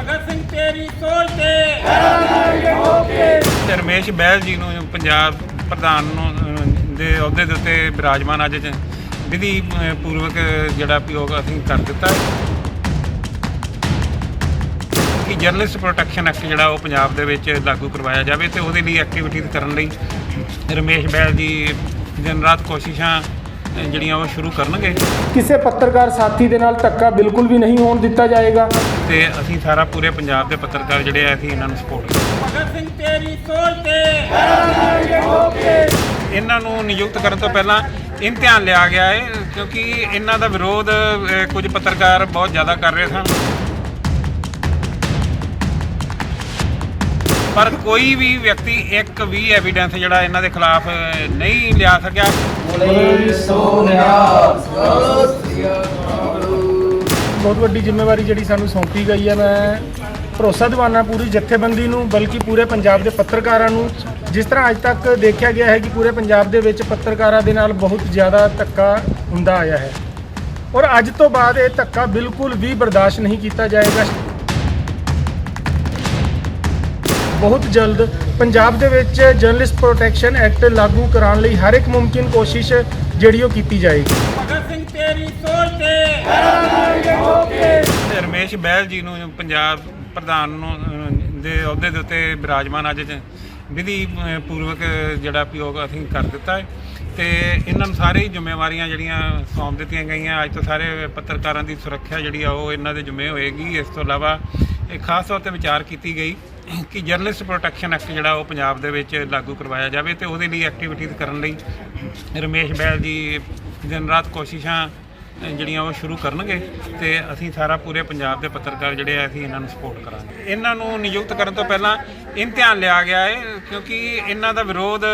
ਭਗਤ ਸਿੰਘ, ਤੇਰੀ ਸੋਚ ਤੇ। ਰਮੇਸ਼ ਬਹਿਲ ਜੀ ਨੂੰ ਪੰਜਾਬ ਪ੍ਰਧਾਨ ਨੂੰ ਦੇ ਅਹੁਦੇ ਦੇ ਉੱਤੇ ਵਿਰਾਜਮਾਨ ਅੱਜ ਵਿਧੀ ਪੂਰਵਕ ਜਿਹੜਾ ਵੀ ਅਸੀਂ ਕਰ ਦਿੱਤਾ। ਕਿ ਜਰਨਲਿਸਟ ਪ੍ਰੋਟੈਕਸ਼ਨ ਐਕਟ ਜਿਹੜਾ ਉਹ ਪੰਜਾਬ ਦੇ ਵਿੱਚ ਲਾਗੂ ਕਰਵਾਇਆ ਜਾਵੇ ਤੇ ਉਹਦੇ ਲਈ ਐਕਟੀਵਿਟੀਜ਼ ਕਰਨ ਲਈ ਰਮੇਸ਼ ਬਹਿਲ ਜੀ ਦਿਨ ਰਾਤ ਕੋਸ਼ਿਸ਼ਾਂ ਜਿਹੜੀਆਂ ਉਹ ਸ਼ੁਰੂ ਕਰਨਗੇ। ਕਿਸੇ ਪੱਤਰਕਾਰ ਸਾਥੀ ਦੇ ਨਾਲ ਧੱਕਾ ਬਿਲਕੁਲ ਵੀ ਨਹੀਂ ਹੋਣ ਦਿੱਤਾ ਜਾਏਗਾ। ਤੇ ਅਸੀਂ ਸਾਰਾ ਪੂਰੇ ਪੰਜਾਬ ਦੇ ਪੱਤਰਕਾਰ ਜਿਹੜੇ ਆ ਅਸੀਂ ਇਹਨਾਂ ਨੂੰ ਸਪੋਰਟ ਭਗਤ ਸਿੰਘ ਤੇਰੀ ਸੋਚ ਤੇ। ਇਹਨਾਂ ਨੂੰ ਨਿਯੁਕਤ ਕਰਨ ਤੋਂ ਪਹਿਲਾਂ ਇਮਤਿਹਾਨ ਲਿਆ ਗਿਆ ਹੈ ਕਿਉਂਕਿ ਇਹਨਾਂ ਦਾ ਵਿਰੋਧ ਕੁਝ ਪੱਤਰਕਾਰ ਬਹੁਤ ਜ਼ਿਆਦਾ ਕਰ ਰਹੇ ਸਨ। ਪਰ ਕੋਈ ਵੀ ਵਿਅਕਤੀ ਇੱਕ ਵੀ ਐਵੀਡੈਂਸ ਜਿਹੜਾ ਇਹਨਾਂ ਦੇ ਖਿਲਾਫ ਨਹੀਂ ਲਿਆ ਸਕਿਆ। ਬਹੁਤ ਵੱਡੀ ਜ਼ਿੰਮੇਵਾਰੀ ਜਿਹੜੀ ਸਾਨੂੰ ਸੌਂਪੀ ਗਈ ਹੈ, ਮੈਂ ਭਰੋਸਾ ਦਿਵਾਨਾ ਪੂਰੀ ਜਥੇਬੰਦੀ ਨੂੰ, ਬਲਕਿ ਪੂਰੇ ਪੰਜਾਬ ਦੇ ਪੱਤਰਕਾਰਾਂ ਨੂੰ। ਜਿਸ ਤਰ੍ਹਾਂ ਅੱਜ ਤੱਕ ਦੇਖਿਆ ਗਿਆ ਹੈ ਕਿ ਪੂਰੇ ਪੰਜਾਬ ਦੇ ਵਿੱਚ ਪੱਤਰਕਾਰਾਂ ਦੇ ਨਾਲ ਬਹੁਤ ਜ਼ਿਆਦਾ ਧੱਕਾ ਹੁੰਦਾ ਆਇਆ ਹੈ। ਔਰ ਅੱਜ ਤੋਂ ਬਾਅਦ ਇਹ ਧੱਕਾ ਬਿਲਕੁਲ ਵੀ ਬਰਦਾਸ਼ਤ ਨਹੀਂ ਕੀਤਾ ਜਾਏਗਾ। ਬਹੁਤ ਜਲਦ ਪੰਜਾਬ ਦੇ ਵਿੱਚ ਜਰਨਲਿਸਟ ਪ੍ਰੋਟੈਕਸ਼ਨ ਐਕਟ ਲਾਗੂ ਕਰਾਉਣ ਲਈ ਹਰ ਇੱਕ ਮੁਮਕਿਨ ਕੋਸ਼ਿਸ਼ ਜਿਹੜੀ ਉਹ ਕੀਤੀ ਜਾਏਗੀ। ਭਗਤ ਸਿੰਘ ਤੇਰੀ ਸੋਚ ਤੇ। ਤੇ ਰਮੇਸ਼ ਬਹਿਲ ਜੀ ਨੂੰ ਪੰਜਾਬ ਪ੍ਰਧਾਨ ਨੂੰ ਦੇ ਅਹੁਦੇ ਦੇ ਉੱਤੇ ਬਿਰਾਜਮਾਨ ਅੱਜ ਵਿਧੀ ਪੂਰਵਕ ਜਿਹੜਾ ਵੀ ਉਹ ਅਸੀਂ ਕਰ ਦਿੱਤਾ ਹੈ। ਤੇ ਇਹਨਾਂ ਨੂੰ ਸਾਰੇ ਹੀ ਜ਼ਿੰਮੇਵਾਰੀਆਂ ਜਿਹੜੀਆਂ ਸੌਂਪ ਦਿੱਤੀਆਂ ਗਈਆਂ ਅੱਜ ਤੋਂ ਸਾਰੇ ਪੱਤਰਕਾਰਾਂ ਦੀ ਸੁਰੱਖਿਆ ਜਿਹੜੀ ਆ ਉਹ ਇਹਨਾਂ ਦੇ ਜ਼ਿੰਮੇ ਹੋਏਗੀ। ਇਸ ਤੋਂ ਇਲਾਵਾ ਇਹ ਖਾਸ ਤੌਰ ਤੇ ਵਿਚਾਰ ਕੀਤੀ ਗਈ ਕਿ ਜਰਨਲਿਸਟ ਪ੍ਰੋਟੈਕਸ਼ਨ ਐਕਟ ਜਿਹੜਾ ਉਹ ਪੰਜਾਬ ਦੇ ਵਿੱਚ ਲਾਗੂ ਕਰਵਾਇਆ ਜਾਵੇ ਤੇ ਉਹਦੇ ਲਈ ਐਕਟੀਵਿਟੀਜ਼ ਕਰਨ ਲਈ ਰਮੇਸ਼ ਬੈਲ ਜੀ ਦਿਨ ਰਾਤ ਕੋਸ਼ਿਸ਼ਾਂ ਜਿਹੜੀਆਂ ਉਹ ਸ਼ੁਰੂ ਕਰਨਗੇ ਤੇ ਅਸੀਂ ਸਾਰਾ ਪੂਰੇ ਪੰਜਾਬ ਦੇ ਪੱਤਰਕਾਰ ਜਿਹੜੇ ਆ ਅਸੀਂ ਇਹਨਾਂ ਨੂੰ ਸਪੋਰਟ ਕਰਾਂਗੇ। ਇਹਨਾਂ ਨੂੰ ਨਿਯੁਕਤ ਕਰਨ ਤੋਂ ਪਹਿਲਾਂ ਇਮਤਿਹਾਨ ਲਿਆ ਗਿਆ ਹੈ ਕਿਉਂਕਿ ਇਹਨਾਂ ਦਾ ਵਿਰੋਧ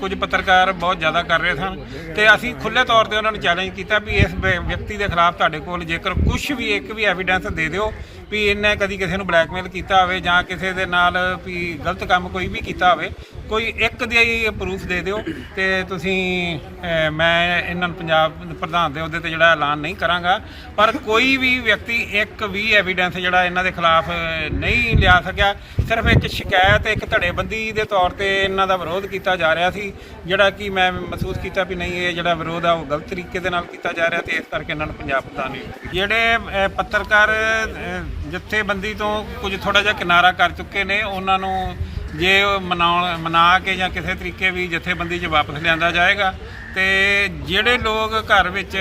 ਕੁਝ ਪੱਤਰਕਾਰ ਬਹੁਤ ਜ਼ਿਆਦਾ ਕਰ ਰਹੇ ਸਨ ਤੇ ਅਸੀਂ ਖੁੱਲੇ ਤੌਰ ਤੇ ਉਹਨਾਂ ਨੂੰ ਚੈਲੰਜ ਕੀਤਾ ਵੀ ਇਸ ਵਿ- ਵਿਅਕਤੀ ਦੇ ਖਿਲਾਫ ਤੁਹਾਡੇ ਕੋਲ ਜੇਕਰ ਕੁਝ ਵੀ ਇੱਕ ਵੀ ਐਵੀਡੈਂਸ ਦੇ ਦਿਓ ਵੀ ਇਹਨੇ ਕਦੀ ਕਿਸੇ ਨੂੰ ਬਲੈਕਮੇਲ ਕੀਤਾ ਹੋਵੇ ਜਾਂ ਕਿਸੇ ਦੇ ਨਾਲ ਵੀ ਗਲਤ ਕੰਮ ਕੋਈ ਵੀ ਕੀਤਾ ਹੋਵੇ ਕੋਈ ਇੱਕ ਦੇ ਹੀ ਪ੍ਰੂਫ ਦੇ ਦਿਓ ਤੇ ਤੁਸੀਂ ਅਹ, ਮੈਂ ਇਹਨਾਂ ਨੂੰ ਪੰਜਾਬ ਪ੍ਰਧਾਨ ਦੇ ਅਹੁਦੇ ਤੇ ਜਿਹੜਾ ਐਲਾਨ ਨਹੀਂ ਕਰਾਂਗਾ ਪਰ ਕੋਈ ਵੀ ਵਿਅਕਤੀ ਇੱਕ ਵੀ ਐਵੀਡੈਂਸ ਜਿਹੜਾ ਇਹਨਾਂ ਦੇ ਖਿਲਾਫ ਨਹੀਂ ਲਿਆ ਸਕਿਆ ਸਿਰਫ ਇੱਕ ਸ਼ਿਕਾਇਤ ਇੱਕ ਧੜੇਬੰਦੀ ਦੇ ਤੌਰ ਤੇ ਇਹਨਾਂ ਦਾ ਵਿਰੋਧ ਕੀਤਾ ਜਾ ਰਿਹਾ ਸੀ ਜਿਹੜਾ ਕਿ ਮੈਂ ਮਹਿਸੂਸ ਕੀਤਾ ਵੀ ਨਹੀਂ ਇਹ ਜਿਹੜਾ ਵਿਰੋਧ ਆ ਉਹ ਗਲਤ ਤਰੀਕੇ ਦੇ ਨਾਲ ਕੀਤਾ ਜਾ ਰਿਹਾ ਤੇ ਇਸ ਕਰਕੇ ਇਹਨਾਂ ਨੂੰ ਪੰਜਾਬ ਪ੍ਰਧਾਨ ਨਿਯੁਕਤ ਕੀਤਾ। ਜਿਹੜੇ ਅਹ, ਪੱਤਰਕਾਰ ਅਹ, ਜਥੇਬੰਦੀ ਤੋਂ ਕੁਝ ਥੋੜਾ ਜਿਹਾ ਕਿਨਾਰਾ ਕਰ ਚੁੱਕੇ ਨੇ। ਉਹਨਾਂ ਨੂੰ ਜੇ ਮਨਾਉਣ, ਮਨਾ ਕੇ ਜਾਂ ਕਿਸੇ ਤਰੀਕੇ ਵੀ ਜਥੇਬੰਦੀ 'ਚ ਵਾਪਸ ਲਿਆਂਦਾ ਜਾਏਗਾ। ਤੇ ਜਿਹੜੇ ਲੋਕ ਘਰ ਵਿੱਚ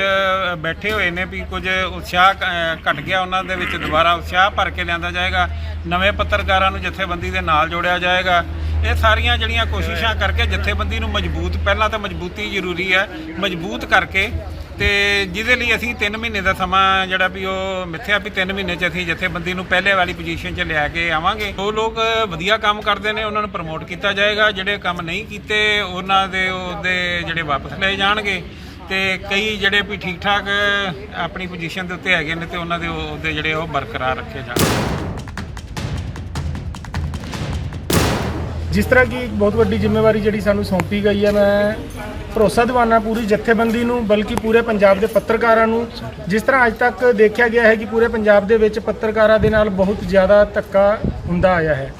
ਬੈਠੇ ਹੋਏ ਨੇ ਵੀ ਕੁਝ ਉਤਸ਼ਾਹ ਕ- ਘਟ ਗਿਆ ਉਹਨਾਂ ਦੇ ਵਿੱਚ ਦੁਬਾਰਾ ਉਤਸ਼ਾਹ ਭਰ ਕੇ ਲਿਆਂਦਾ ਜਾਏਗਾ। ਨਵੇਂ ਪੱਤਰਕਾਰਾਂ ਨੂੰ ਜਥੇਬੰਦੀ ਦੇ ਨਾਲ ਜੋੜਿਆ ਜਾਏਗਾ। ਇਹ ਸਾਰੀਆਂ ਜਿਹੜੀਆਂ ਕੋਸ਼ਿਸ਼ਾਂ ਕਰਕੇ ਜਥੇਬੰਦੀ ਨੂੰ ਮਜ਼ਬੂਤ, ਪਹਿਲਾਂ ਤਾਂ ਮਜ਼ਬੂਤੀ ਜ਼ਰੂਰੀ ਹੈ। ਮਜ਼ਬੂਤ ਕਰਕੇ ਤੇ ਜਿਹਦੇ ਲਈ ਅਸੀਂ 3 ਮਹੀਨੇ ਦਾ ਸਮਾਂ ਜਿਹੜਾ ਵੀ ਉਹ ਮਿੱਥਿਆ ਵੀ 3 ਮਹੀਨੇ ਚ ਅਸੀਂ ਜਥੇਬੰਦੀ ਨੂੰ ਪਹਿਲੇ ਵਾਲੀ ਪੋਜੀਸ਼ਨ 'ਚ ਲਿਆ ਕੇ ਆਵਾਂਗੇ। ਉਹ ਲੋਕ ਵਧੀਆ ਕੰਮ ਕਰਦੇ ਨੇ, ਉਹਨਾਂ ਨੂੰ ਪ੍ਰਮੋਟ ਕੀਤਾ ਜਾਏਗਾ। ਜਿਹੜੇ ਕੰਮ ਨਹੀਂ ਕੀਤੇ, ਉਹਨਾਂ ਦੇ ਉਹਦੇ ਜਿਹੜੇ ਵਾਪਸ ਲਏ ਜਾਣਗੇ। ਤੇ ਕਈ ਜਿਹੜੇ ਵੀ ਠੀਕ ਠਾਕ ਆਪਣੀ ਪੋਜੀਸ਼ਨ ਦੇ ਉੱਤੇ ਹੈਗੇ ਨੇ ਤੇ ਉਹਨਾਂ ਦੇ ਉਹਦੇ ਜਿਹੜੇ ਉਹ ਬਰਕਰਾਰ ਰੱਖੇ ਜਾਣਗੇ। ਜਿਸ ਤਰ੍ਹਾਂ ਕਿ ਇੱਕ ਬਹੁਤ ਵੱਡੀ ਜ਼ਿੰਮੇਵਾਰੀ ਜਿਹੜੀ ਸਾਨੂੰ ਸੌਂਪੀ ਗਈ ਹੈ, ਮੈਂ ਭਰੋਸਾ ਦਿਵਾਨਾ ਪੂਰੀ ਜਥੇਬੰਦੀ ਨੂੰ, ਬਲਕਿ ਪੂਰੇ ਪੰਜਾਬ ਦੇ ਪੱਤਰਕਾਰਾਂ ਨੂੰ। ਜਿਸ ਤਰ੍ਹਾਂ ਅੱਜ ਤੱਕ ਦੇਖਿਆ ਗਿਆ ਹੈ ਕਿ ਪੂਰੇ ਪੰਜਾਬ ਦੇ ਵਿੱਚ ਪੱਤਰਕਾਰਾਂ ਦੇ ਨਾਲ ਬਹੁਤ ਜ਼ਿਆਦਾ ਧੱਕਾ ਹੁੰਦਾ ਆਇਆ ਹੈ।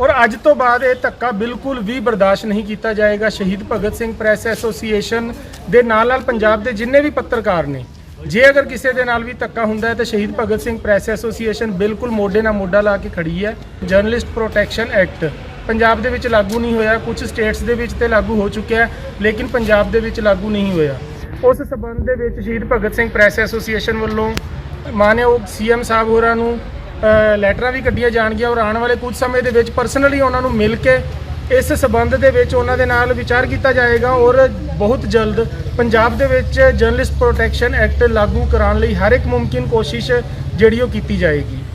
ਔਰ ਅੱਜ ਤੋਂ ਬਾਅਦ ਇਹ ਧੱਕਾ ਬਿਲਕੁਲ ਵੀ ਬਰਦਾਸ਼ਤ ਨਹੀਂ ਕੀਤਾ ਜਾਏਗਾ। ਸ਼ਹੀਦ ਭਗਤ ਸਿੰਘ ਪ੍ਰੈਸ ਐਸੋਸੀਏਸ਼ਨ ਦੇ ਨਾਲ ਨਾਲ ਪੰਜਾਬ ਦੇ ਜਿੰਨੇ ਵੀ ਪੱਤਰਕਾਰ ਨੇ, ਜੇ ਅਗਰ ਕਿਸੇ ਦੇ ਨਾਲ ਵੀ ਧੱਕਾ ਹੁੰਦਾ ਹੈ, ਤਾਂ ਸ਼ਹੀਦ ਭਗਤ ਸਿੰਘ ਪ੍ਰੈਸ ਐਸੋਸੀਏਸ਼ਨ ਬਿਲਕੁਲ ਮੋਢੇ ਨਾਲ ਮੋਢਾ ਲਾ ਕੇ ਖੜੀ ਹੈ। ਜਰਨਲਿਸਟ ਪ੍ਰੋਟੈਕਸ਼ਨ ਐਕਟ ਪੰਜਾਬ ਦੇ ਵਿੱਚ ਲਾਗੂ ਨਹੀਂ ਹੋਇਆ ਕੁਝ ਸਟੇਟਸ ਦੇ ਵਿੱਚ ਤੇ ਲਾਗੂ ਹੋ ਚੁੱਕਿਆ ਲੇਕਿਨ ਪੰਜਾਬ ਦੇ ਵਿੱਚ ਲਾਗੂ ਨਹੀਂ ਹੋਇਆ। ਉਸ ਸਬੰਧ ਦੇ ਵਿੱਚ ਸ਼ਹੀਦ ਭਗਤ ਸਿੰਘ ਪ੍ਰੈਸ ਐਸੋਸੀਏਸ਼ਨ ਵੱਲੋਂ ਮਾਨਯੋਗ ਸੀਐਮ ਸਾਹਿਬ ਹੋਰਾਂ ਨੂੰ ਲੈਟਰਾਂ ਵੀ ਕੱਢੀਆਂ ਜਾਣਗੀਆਂ ਔਰ ਆਉਣ ਵਾਲੇ ਕੁਝ ਸਮੇਂ ਦੇ ਵਿੱਚ ਪਰਸਨਲੀ ਉਹਨਾਂ ਨੂੰ ਮਿਲ ਕੇ ਇਸ ਸਬੰਧ ਦੇ ਵਿੱਚ ਉਹਨਾਂ ਦੇ ਨਾਲ ਵਿਚਾਰ ਕੀਤਾ ਜਾਏਗਾ ਔਰ ਬਹੁਤ ਜਲਦ ਪੰਜਾਬ ਦੇ ਵਿੱਚ ਜਰਨਲਿਸਟ ਪ੍ਰੋਟੈਕਸ਼ਨ ਐਕਟ ਲਾਗੂ ਕਰਾਉਣ ਲਈ ਹਰ ਇੱਕ ਮੁਮਕਿਨ ਕੋਸ਼ਿਸ਼ ਜਿਹੜੀ ਉਹ ਕੀਤੀ ਜਾਏਗੀ।